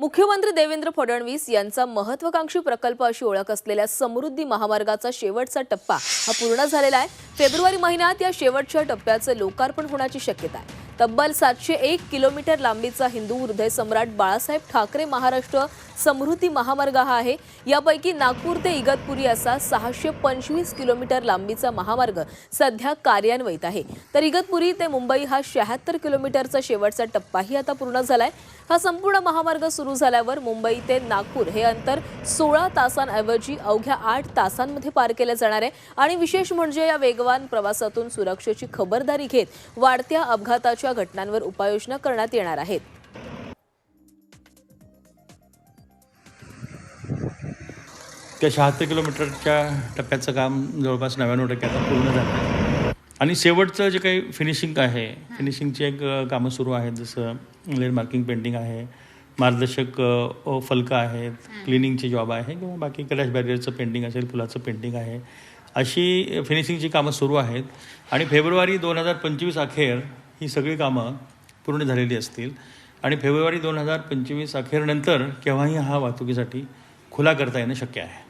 मुख्यमंत्री देवेंद्र फडणवीस यांचा महत्वाकांक्षी प्रकल्प अशी ओळख असलेल्या समृद्धी महामार्गाचा शेवटचा टप्पा हा पूर्ण झालेला आहे. फेब्रुवारी महिन्यात या शेवटच्या टप्प्याचं लोकार्पण होण्याची शक्यता आहे. तब्बल सातशे एक किलोमीटर लांबीचा हिंदू हृदय सम्राट बाळासाहेब ठाकरे महाराष्ट्र समृद्धी महामार्ग हा आहे. यापैकी नागपूर ते इगतपुरी असा सहाशे पंचवीस किलोमीटर लांबीचा महामार्ग सध्या कार्यान्वित आहे. तर इगतपुरी ते मुंबई हा शहात्तर किलोमीटरचा शेवटचा टप्पाही आता पूर्ण झालाय. हा संपूर्ण महामार्ग सुरू झाल्यावर मुंबई ते नागपूर हे अंतर सोळा तासांऐवजी अवघ्या आठ तासांमध्ये पार केले जाणार आहे. आणि विशेष म्हणजे या वेगवान प्रवासातून सुरक्षेची खबरदारी घेत वाढत्या अपघाताच्या घटनांवर उपाययोजना करण्यात येणार आहेत. त्या शहात्तर किलोमीटरच्या टप्प्याचं काम जवळपास नव्याण्णव टक्के आता पूर्ण झालं आहे. आणि शेवटचं जे काही फिनिशिंग आहे फिनिशिंगची एक कामं सुरू आहेत जसं लेन मार्किंग पेंटिंग आहे मार्गदर्शक फलकं आहेत क्लिनिंगचे जॉब आहे किंवा बाकी क्रॅश बॅरियरचं पेंटिंग असेल फुलाचं पेंटिंग आहे अशी फिनिशिंगची कामं सुरू आहेत. आणि फेब्रुवारी दोन हजार पंचवीस अखेर ही सगळी कामं पूर्ण झालेली असतील. आणि फेब्रुवारी दोन हजार पंचवीस अखेरनंतर केव्हाही हा वाहतुकीसाठी खुला करता येणं शक्य आहे.